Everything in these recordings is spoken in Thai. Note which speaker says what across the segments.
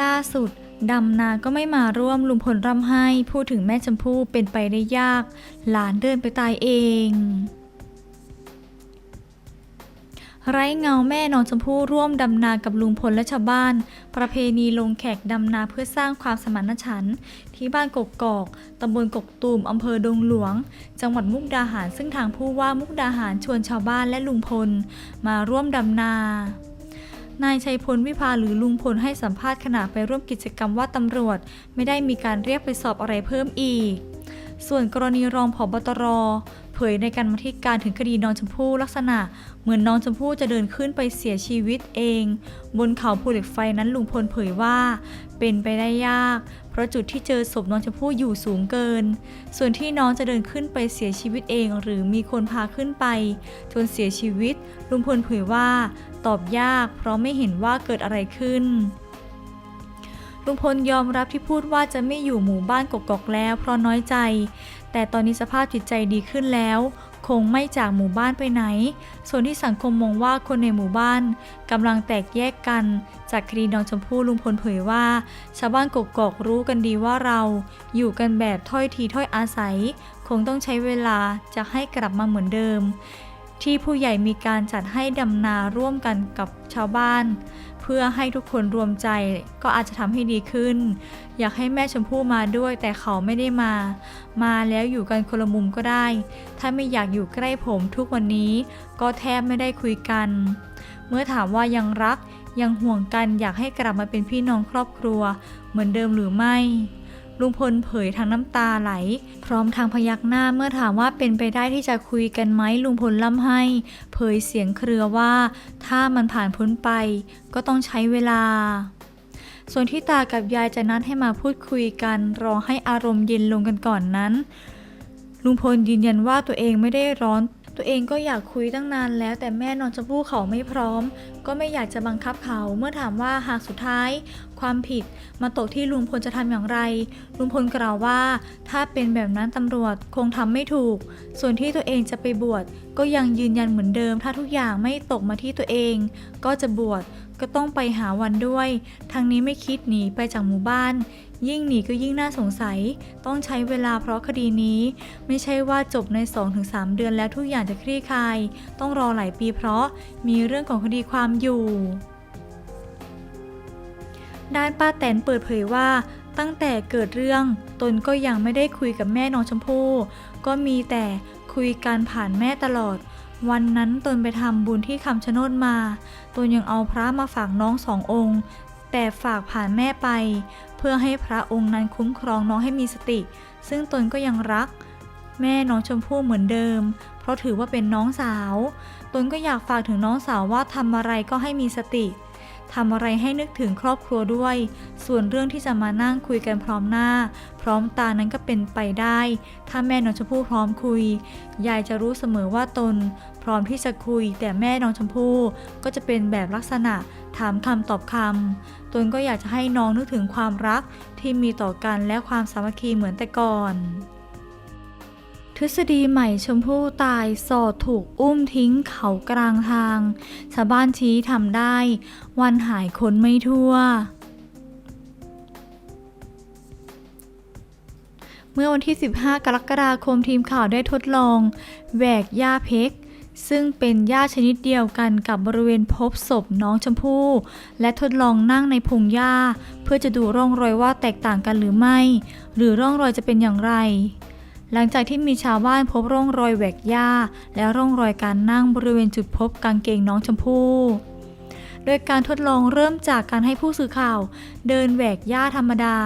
Speaker 1: ล่าสุดดำนาก็ไม่มาร่วมลุงพลร่ำไห้พูดถึงแม่ชมพู่เป็นไปได้ยาก หลานเดินไปตายเอง ไร้เงาแม่น้องชมพู่ร่วมดำนากับลุงพลและชาวบ้าน ประเพณีลงแขกดำนาเพื่อสร้างความสมานฉันท์ที่บ้านกกกอกตำบลกกตูมอำเภอดงหลวง จังหวัดมุกดาหารซึ่งทางผู้ว่ามุกดาหารชวนชาวบ้านและลุงพล มาร่วมดำนา นายชัยพลวิภาหรือลุงพลให้สัมภาษณ์ขณะไปร่วมกิจกรรมว่าตำรวจ ไม่ได้มีการเรียกไปสอบอะไรเพิ่มอีก ส่วนกรณีรองผบตร ยในการมาธิการถึงคดีน้องชมพู่ลักษณะ เหมือนน้องชมพู่จะเดินขึ้นไปเสียชีวิตเอง บนเขาภูเหล็กไฟนั้นลุงพลเผยว่า เป็นไปได้ยาก เพราะจุดที่เจอศพน้องชมพู่อยู่สูงเกิน ส่วนที่น้องจะเดินขึ้นไปเสียชีวิตเอง หรือมีคนพาขึ้นไปจนเสียชีวิต ลุงพลเผยว่า ตอบยาก เพราะไม่เห็นว่าเกิดอะไรขึ้นลุงพลยอมรับที่พูดว่าจะไม่อยู่หมู่บ้านกกอกแล้วเพราะน้อยใจ แต่ตอนนี้สภาพจิตใจดีขึ้นแล้ว คงไม่จากหมู่บ้านไปไหน ส่วนที่สังคมมองว่าคนในหมู่บ้านกำลังแตกแยกกัน จากคดีน้องชมพู่ลุงพลเผยว่า ชาวบ้านกกอกรู้กันดีว่าเรา อยู่กันแบบถ้อยทีถ้อยอาศัย คงต้องใช้เวลาจะให้กลับมาเหมือนเดิม ที่ผู้ใหญ่มีการจัดให้ดำนาร่วมกันกับชาวบ้าน เพื่อให้ทุกคนรวมใจก็อาจจะทำให้ดีขึ้น อยากให้แม่ชมพู่มาด้วยแต่เขาไม่ได้มา มาแล้วอยู่กันคนละมุมก็ได้ ถ้าไม่อยากอยู่ใกล้ผมทุกวันนี้ก็แทบไม่ได้คุยกัน เมื่อถามว่ายังรักยังห่วงกันอยากให้กลับมาเป็นพี่น้องครอบครัว เหมือนเดิมหรือไม่ ลุงพลเผยทางน้ำตาไหล พร้อมทางพยักหน้าเมื่อถามว่าเป็นไปได้ที่จะคุยกันไหมลุงพลล่ำให้ เผยเสียงเครือว่า ถ้ามันผ่านพ้นไป ก็ต้องใช้เวลาส่วนที่ตากับยายจะนัดให้มาพูดคุยกัน รอให้อารมณ์เย็นลงกันก่อนนั้น ลุงพลยืนยันว่าตัวเองไม่ได้ร้อน ตัวเองก็อยากคุยตั้งนานแล้วแต่แม่นอนชมพู่เขาไม่พร้อม ก็ไม่อยากจะบังคับเขาเมื่อถามว่าหากสุดท้าย ความผิดมาตกที่ลุงพลจะทำอย่างไร ลุงพลกล่าวว่า ถ้าเป็นแบบนั้นตำรวจคงทำไม่ถูก ส่วนที่ตัวเองจะไปบวชก็ยังยืนยันเหมือนเดิม ถ้าทุกอย่างไม่ตกมาที่ตัวเอง ก็จะบวชก็ต้องไปหาวันด้วยทางนี้ไม่คิดหนีไปจากหมู่บ้าน ยิ่งหนีก็ยิ่งน่าสงสัย ต้องใช้เวลาเพราะคดีนี้ ไม่ใช่ว่าจบใน 2-3 เดือนแล้วทุกอย่างจะคลี่คลาย ต้องรอหลายปีเพราะมีเรื่องของคดีความอยู่ด้านป้าแตนเปิดเผยว่า ตั้งแต่เกิดเรื่อง ตนก็ยังไม่ได้คุยกับแม่น้องชมพู่ ก็มีแต่คุยกันผ่านแม่ตลอด วันนั้นตนไปทำบุญที่คำชะโนดมา ตนยังเอาพระมาฝากน้องสององค์ แต่ฝากผ่านแม่ไป พื่อให้พระองค์นั้นคุ้มครองน้องให้มีสติ ซึ่งตนก็ยังรัก แม่น้องชมพู่เหมือนเดิม เพราะถือว่าเป็นน้องสาว ตนก็อยากฝากถึงน้องสาวว่าทำอะไรก็ให้มีสติ ทำอะไรให้นึกถึงครอบครัวด้วย ส่วนเรื่องที่จะมานั่งคุยกันพร้อมหน้า พร้อมตานั้นก็เป็นไปได้ ถ้าแม่น้องชมพู่พร้อมคุย ยายจะรู้เสมอว่าตน พร้อมที่จะคุย แต่แม่น้องชมพู่ก็จะเป็นแบบลักษณะถามคำตอบคำตนก็อยากจะให้น้องนึกถึงความรักที่มีต่อกันและความสามัคคีเหมือนแต่ก่อน ทฤษฎีใหม่ชมพู่ตายสอดถูกอุ้มทิ้งเขากลางทาง ชาวบ้านชี้ทำได้ วันหายคนไม่ทั่ว เมื่อวันที่ 15 กรกฎาคมทีมข่าวได้ทดลองแหวกหญ้าเพกซึ่งเป็นหญ้าชนิดเดียวกันกับบริเวณพบศพน้องชมพู่ และทดลองนั่งในพงหญ้า เพื่อจะดูร่องรอยว่าแตกต่างกันหรือไม่ หรือร่องรอยจะเป็นอย่างไร หลังจากที่มีชาวบ้านพบร่องรอยแหวกหญ้า และร่องรอยการนั่งบริเวณจุดพบกางเกงน้องชมพู่โดยการทดลองเริ่มจากการให้ผู้สื่อข่าว เดินแหวกหญ้าธรรมดา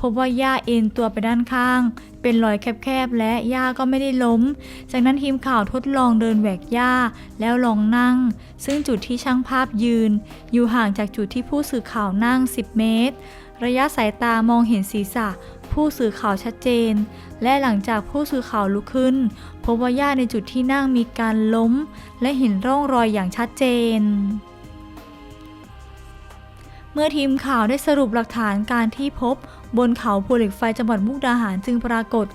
Speaker 1: พบว่าหญ้าเอ็นตัวไปด้านข้าง เป็นรอยแคบๆและหญ้าก็ไม่ได้ล้ม จากนั้นทีมข่าวทดลองเดินแหวกหญ้าแล้วลองนั่ง ซึ่งจุดที่ช่างภาพยืน อยู่ห่างจากจุดที่ผู้สื่อข่าวนั่ง 10 เมตร ระยะสายตามองเห็นศีรษะ ผู้สื่อข่าวชัดเจน และหลังจากผู้สื่อข่าวลุกขึ้น พบว่าหญ้าในจุดที่นั่งมีการล้ม และเห็นร่องรอยอย่างชัดเจน เมื่อทีมข่าวได้สรุปหลักฐานการที่พบบนเขาภูเหล็กไฟจังหวัดมุกดาหารจึงปรากฏ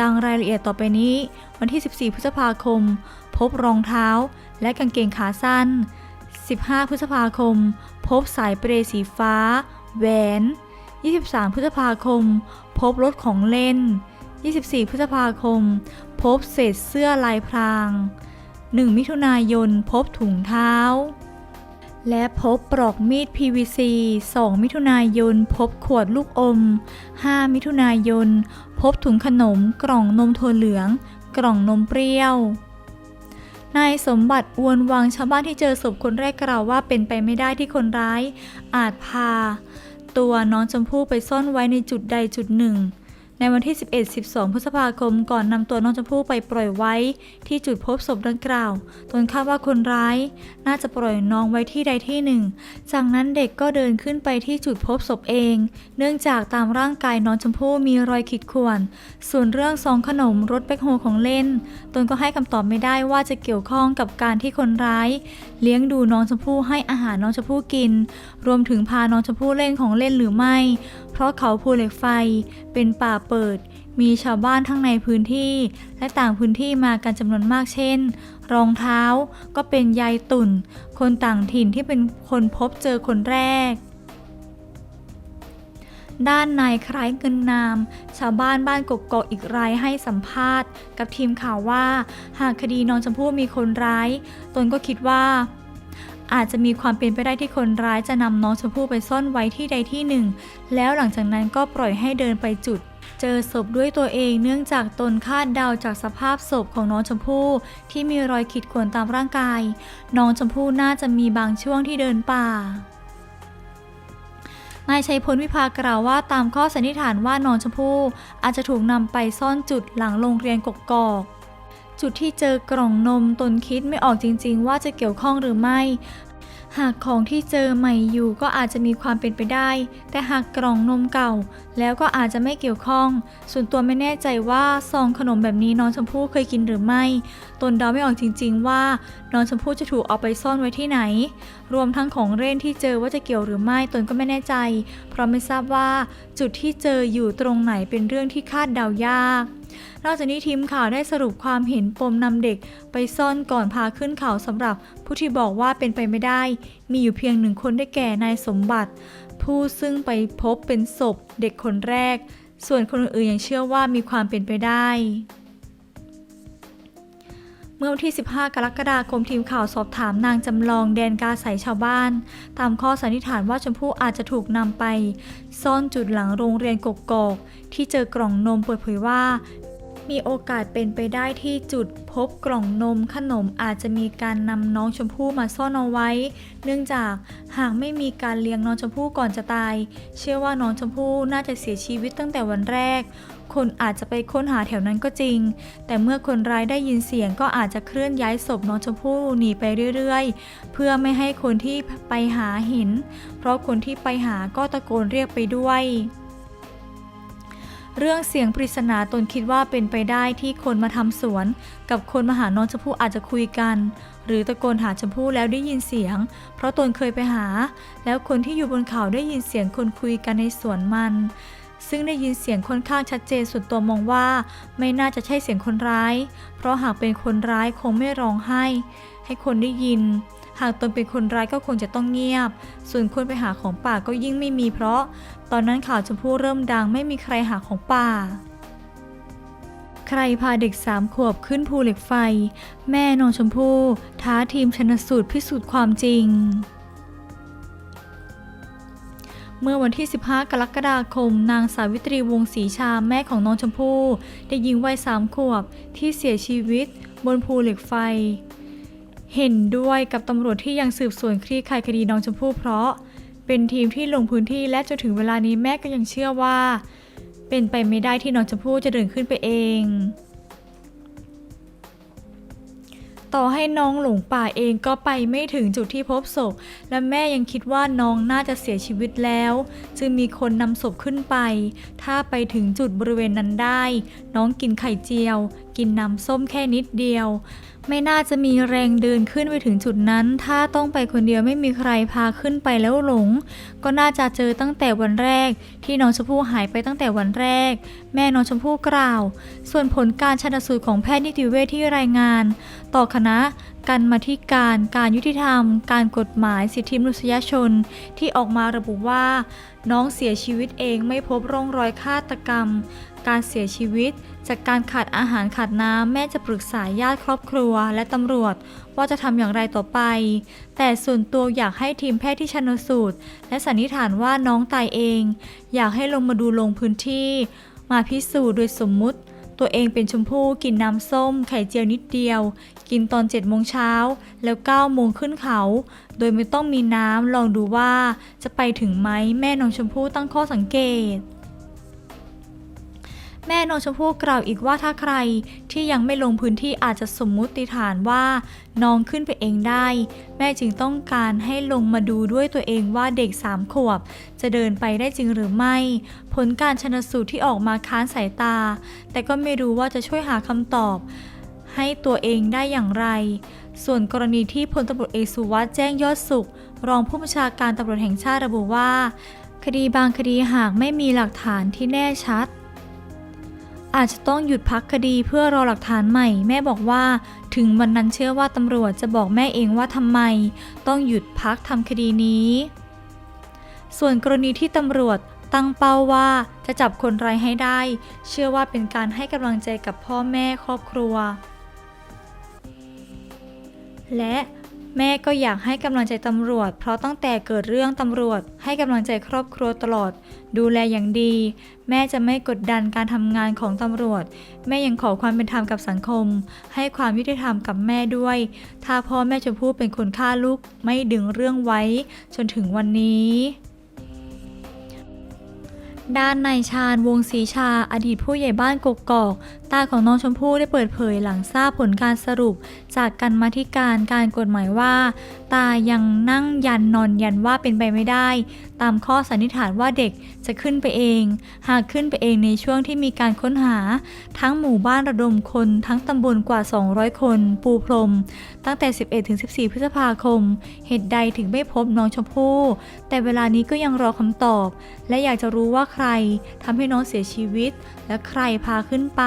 Speaker 1: ดังรายละเอียดต่อไปนี้ วันที่ 14 พฤษภาคม พบรองเท้า และกางเกงขาสั้น 15 พฤษภาคม พบสายเปรสีฟ้า แหวน 23 พฤษภาคม พบรถของเล่น 24 พฤษภาคม พบเศษเสื้อลายพราง 1 มิถุนายน พบถุงเท้า และพบปลอกมีด PVC 2 มิถุนายน พบขวดลูกอม 5 มิถุนายน พบถุงขนม กล่องนมถั่วเหลือง กล่องนมเปรี้ยวนายสมบัติอวนวังชาวบ้านที่เจอศพคนแรกกล่าวว่าเป็นไปไม่ได้ที่คนร้าย อาจพา ตัวน้องชมพู่ไปซ่อนไว้ในจุดใดจุดหนึ่ง ในวันที่ 11-12 พฤษภาคมก่อนนำตัวน้องชมพู่ไปปล่อยไว้ ที่จุดพบศพดังกล่าวตนคาดว่าคนร้าย น่าจะปล่อยน้องไว้ที่ใดที่หนึ่ง จากนั้นเด็กก็เดินขึ้นไปที่จุดพบศพเอง เนื่องจากตามร่างกายน้องชมพู่มีรอยขีดข่วน ส่วนเรื่องซองขนมรถแบคโฮของเล่น ตนก็ให้คำตอบไม่ได้ว่าจะเกี่ยวข้องกับการที่คนร้าย เลี้ยงดูน้องชมพู่ให้อาหารน้องชมพู่กิน รวมถึงพาน้องชมพู่เล่นของเล่นหรือไม่ เพราะเขาภูเหล็กไฟเป็นป่าเปิด มีชาวบ้านทั้งในพื้นที่ และต่างพื้นที่มากันจำนวนมากเช่น รองเท้าก็เป็นยายตุ่น คนต่างถิ่นที่เป็นคนพบเจอคนแรก ด้านนายคล้ายเงินนาม ชาวบ้านบ้านกกอกอีกรายให้สัมภาษณ์ กับทีมข่าวว่า หากคดีน้องชมพู่มีคนร้าย ตนก็คิดว่าอาจจะมีความเป็นไปได้ที่คนร้ายจะนำน้องชมพู่ไปซ่อนไว้ที่ใดที่หนึ่ง แล้วหลังจากนั้นก็ปล่อยให้เดินไปจุด เจอศพด้วยตัวเองเนื่องจากตนคาดเดาจากสภาพศพของน้องชมพู่ที่มีรอยขีดข่วนตามร่างกาย น้องชมพู่น่าจะมีบางช่วงที่เดินป่านายชัยพลวิภากล่าวว่าตามข้อสันนิษฐานว่าน้องชมพู่อาจจะถูกนำไปซ่อนจุดหลังโรงเรียนกกอกจุดที่เจอกล่องนมตนคิดไม่ออกจริง ๆ ว่าจะเกี่ยวข้องหรือไม่ หากของที่เจอใหม่อยู่ก็อาจจะมีความเป็นไปได้ แต่หากกล่องนมเก่า แล้วก็อาจจะไม่เกี่ยวข้อง ส่วนตัวไม่แน่ใจว่าซองขนมแบบนี้น้องชมพู่เคยกินหรือไม่ ตนเดาไม่ออกจริง ๆ ว่าน้องชมพู่จะถูกเอาไปซ่อนไว้ที่ไหน รวมทั้งของเล่นที่เจอว่าจะเกี่ยวหรือไม่ตนก็ไม่แน่ใจ เพราะไม่ทราบว่าจุดที่เจออยู่ตรงไหนเป็นเรื่องที่คาดเดายาก นอกจากนี้ทีมข่าวได้สรุปความเห็นปมนำเด็ก ไปซ่อนก่อนพาขึ้นเขาสำหรับผู้ที่บอกว่าเป็นไปไม่ได้ มีอยู่เพียงหนึ่งคนได้แก่นายสมบัติ ผู้ซึ่งไปพบเป็นศพเด็กคนแรก ส่วนคนอื่นยังเชื่อว่ามีความเป็นไปได้ เมื่อวันที่ 15 กรกฎาคมทีมข่าวสอบถามนางจำลองแดนกาใสชาวบ้าน ตามข้อสันนิษฐานว่าชมพู่อาจจะถูกนำไป ซ่อนจุดหลังโรงเรียนกกอกที่เจอกล่องนมเปิดเผยว่า มีโอกาสเป็นไปได้ที่จุดพบกล่องนมขนมอาจจะมีการนำน้องชมพู่มาซ่อนเอาไว้ เนื่องจากหากไม่มีการเลี้ยงน้องชมพู่ก่อนจะตาย เชื่อว่าน้องชมพู่น่าจะเสียชีวิตตั้งแต่วันแรก คนอาจจะไปค้นหาแถวนั้นก็จริง แต่เมื่อคนร้ายได้ยินเสียงก็อาจจะเคลื่อนย้ายศพน้องชมพู่หนีไปเรื่อยๆ เพื่อไม่ให้คนที่ไปหาเห็น เพราะคนที่ไปหาก็ตะโกนเรียกไปด้วยเรื่องเสียงปริศนาตนคิดว่าเป็นไปได้ที่คนมาทำสวน กับคนมาหาน้องชมพู่อาจจะคุยกัน หรือตะโกนหาชมพู่แล้วได้ยินเสียง เพราะตนเคยไปหา แล้วคนที่อยู่บนเขาได้ยินเสียงคนคุยกันในสวนมัน ซึ่งได้ยินเสียงค่อนข้างชัดเจนส่วนตัวมองว่า ไม่น่าจะใช่เสียงคนร้าย เพราะหากเป็นคนร้ายคงไม่ร้องไห้ ให้คนได้ยิน หากตนเป็นคนร้ายก็คงจะต้องเงียบ ส่วนคนไปหาของป่าก็ยิ่งไม่มีเพราะ ตอนนั้นข่าวชมพู่เริ่มดังไม่มีใครหาของป่าใครพาเด็กสามขวบขึ้นภูเหล็กไฟ แม่น้องชมพู่ท้าทีมชนสูตรพิสูจน์ความจริง เมื่อวันที่ 15 กรกฎาคม นางสาวิตรีวงศ์ศรีชาแม่ของน้องชมพู่ได้ยิงวัยสามขวบที่เสียชีวิตบนภูเหล็กไฟ เห็นด้วยกับตำรวจที่ยังสืบสวนคลี่คลายคดีน้องชมพู่เพราะ เป็นทีมที่ลงพื้นที่และจนถึงเวลานี้แม่ก็ยังเชื่อว่า เป็นไปไม่ได้ที่น้องชมพู่จะเดินขึ้นไปเอง ต่อให้น้องหลงป่าเองก็ไปไม่ถึงจุดที่พบศพ และแม่ยังคิดว่าน้องน่าจะเสียชีวิตแล้ว จึงมีคนนำศพขึ้นไป ถ้าไปถึงจุดบริเวณนั้นได้ น้องกินไข่เจียว กินน้ำส้มแค่นิดเดียว ไม่น่าจะมีแรงเดินขึ้นไปถึงจุดนั้น ถ้าต้องไปคนเดียวไม่มีใครพาขึ้นไปแล้วหลง ก็น่าจะเจอตั้งแต่วันแรก ที่น้องชมพู่หายไปตั้งแต่วันแรก แม่น้องชมพู่กล่าว ส่วนผลการชันสูตรของแพทย์นิติเวชที่รายงาน ต่อคณะการมาธิการการยุติธรรม การกฎหมายสิทธิมนุษยชน ที่ออกมาระบุว่า น้องเสียชีวิตเองไม่พบร่องรอยฆาตกรรม การเสียชีวิต จากการขาดอาหารขาดน้ำแม่จะปรึกษาญาติครอบครัวและตำรวจ ว่าจะทำอย่างไรต่อไป แต่ส่วนตัวอยากให้ทีมแพทย์ที่ชันสูตร และสันนิษฐานว่าน้องตายเอง อยากให้ลงมาดูลงพื้นที่ มาพิสูจน์โดยสมมุติ ตัวเองเป็นชมพู่กินน้ำส้ม ไข่เจียวนิดเดียว กินตอน7จ็ดโมงเช้า แล้ว9ก้าโมงขึ้นเขา โดยไม่ต้องมีน้ำลองดูว่าจะไปถึงไหมแม่น้องชมพู่ตั้งข้อสังเกต แม่น้องชมพู่กล่าวอีกว่าถ้าใครที่ยังไม่ลงพื้นที่อาจจะสมมุติฐานว่าน้องขึ้นไปเองได้ แม่จึงต้องการให้ลงมาดูด้วยตัวเองว่าเด็กสามขวบ จะเดินไปได้จริงหรือไม่ ผลการชนสูตรที่ออกมาค้านสายตา แต่ก็ไม่รู้ว่าจะช่วยหาคำตอบ ให้ตัวเองได้อย่างไร ส่วนกรณีที่พลตำรวจเอกสุวัสด์แจ้งยอดสุข รองผู้บัญชาการตำรวจแห่งชาติระบุว่า คดีบางคดีหากไม่มีหลักฐานที่แน่ชัด อาจจะต้องหยุดพักคดีเพื่อรอหลักฐานใหม่ แม่บอกว่า ถึงวันนั้นเชื่อว่าตำรวจจะบอกแม่เองว่าทำไม ต้องหยุดพักทำคดีนี้ ส่วนกรณีที่ตำรวจตั้งเป้าว่าจะจับคนร้ายให้ได้ เชื่อว่าเป็นการให้กำลังใจกับพ่อแม่ครอบครัว และ แม่ก็อยากให้กำลังใจตำรวจ เพราะตั้งแต่เกิดเรื่องตำรวจ ให้กำลังใจครอบครัวตลอด ดูแลอย่างดี แม่จะไม่กดดันการทำงานของตำรวจ แม่ยังขอความเป็นธรรมกับสังคม ให้ความยุติธรรมกับแม่ด้วย ถ้าพ่อแม่ชมพู่เป็นคนฆ่าลูกไม่ดึงเรื่องไว้ จนถึงวันนี้ด้านนายชาญวงศรีชาอดีตผู้ใหญ่บ้านกกอก ตาของน้องชมพู่ได้เปิดเผยหลังทราบผลการสรุป จากกันมาธิการการกฎหมายว่า ตายังนั่งยันนอนยันว่าเป็นไปไม่ได้ ตามข้อสันนิษฐานว่าเด็กจะขึ้นไปเอง หากขึ้นไปเองในช่วงที่มีการค้นหา ทั้งหมู่บ้านระดมคนทั้งตำบลกว่า 200 คน ปูพรม ตั้งแต่ 11-14 พฤษภาคม เหตุใดถึงไม่พบน้องชมพู่ แต่เวลานี้ก็ยังรอคำตอบ และอยากจะรู้ว่าใครทำให้น้องเสียชีวิต และใครพาขึ้นไป